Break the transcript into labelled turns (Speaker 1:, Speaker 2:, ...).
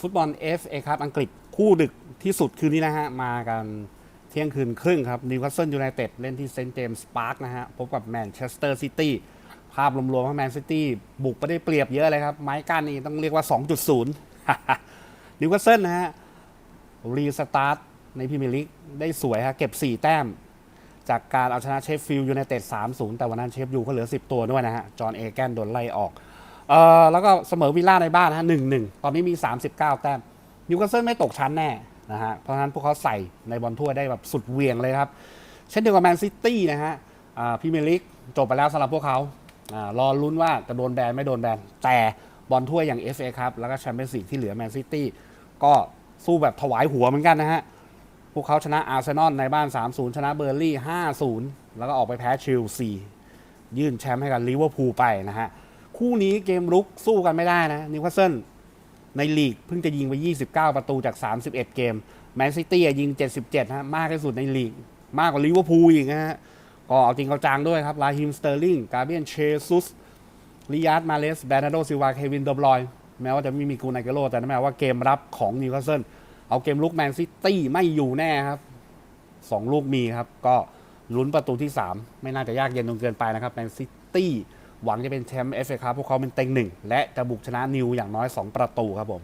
Speaker 1: ฟุตบอล FA ครับอังกฤษคู่ดึกที่สุดคืนนี้นะฮะ มากันเที่ยงคืนครึ่งครับนิวคาสเซิลยูไนเต็ดเล่นที่เซนต์เจมส์พาร์คนะฮะ พบกับแมนเชสเตอร์ซิตี้ภาพรวมๆว่าแมนซิตี้บุกไปได้เปรียบเยอะเลยครับ ไม้กั้นนี่ต้องเรียกว่า 2.0 นิวคาสเซิลนะฮะ รีสตาร์ทในพรีเมียร์ลีกได้สวยฮะเก็บ 4 แต้ม จากการเอาชนะเชฟฟิลด์ยูไนเต็ด 3-0 แต่วันนั้นเชฟยูก็เหลือ 10 ตัวด้วยนะฮะ จอห์นเอแกนโดนไล่ออก เอ่อแล้วก็เสมอวิลล่าในบ้านนะฮะ1-1ตอนนี้มี 39 แต้มนิวคาสเซิลไม่ตกชั้นแน่นะฮะเพราะฉะนั้นพวกเขาใส่ในบอลถ้วยได้แบบสุดเวียงเลยครับ เช่นเดียวกับแมนซิตี้นะฮะพรีเมียร์ลีกจบไปแล้วสำหรับพวกเขาอารอลุ้นว่าจะโดนแบนไม่โดนแบนแต่บอลถ้วยอย่าง FA ครับแล้วก็แชมเปี้ยนส์ลีกที่เหลือแมนซิตี้ก็สู้แบบถวายหัวเหมือนกันนะฮะ พวกเขาชนะอาร์เซนอลในบ้าน 3-0 ชนะเบอร์ลี่ 5-0 แล้วก็ออกไปแพ้เชลซียื่นแชมป์ให้กับลิเวอร์พูลไปนะฮะ คู่นี้เกมรุกสู้กันไม่ได้นะนิวคาสเซิลในลีกเพิ่งจะยิงไป 29 ประตูจาก 31 เกม แมนซิตี้ยิง 77ฮะมากที่สุดในลีก มากกว่าลิเวอร์พูลอีกนะฮะ ก็เอาจริงเอาจังด้วยครับลาฮิมสเตอร์ลิงกาเบียนเชซุสลิยาร์ดมาเลสแบรนาโดซิลวาเควินเดอบรอยน์แม้ว่าจะไม่มีกูไนเกโรแต่นั่นหมายว่าเกมรับของนิวคาสเซิลเอาเกมลุกแมนซิตี้ไม่อยู่แน่ครับสองลูกมีครับ ก็ลุ้นประตูที่ 3 ไม่น่าจะยากเย็นจนเกินไปนะครับแมนซิตี้ หวังจะเป็นแชมป์เอฟเอครับพวกเขาเป็นเต็งหนึ่งและจะบุกชนะนิวอย่างน้อย 2 ประตูครับผม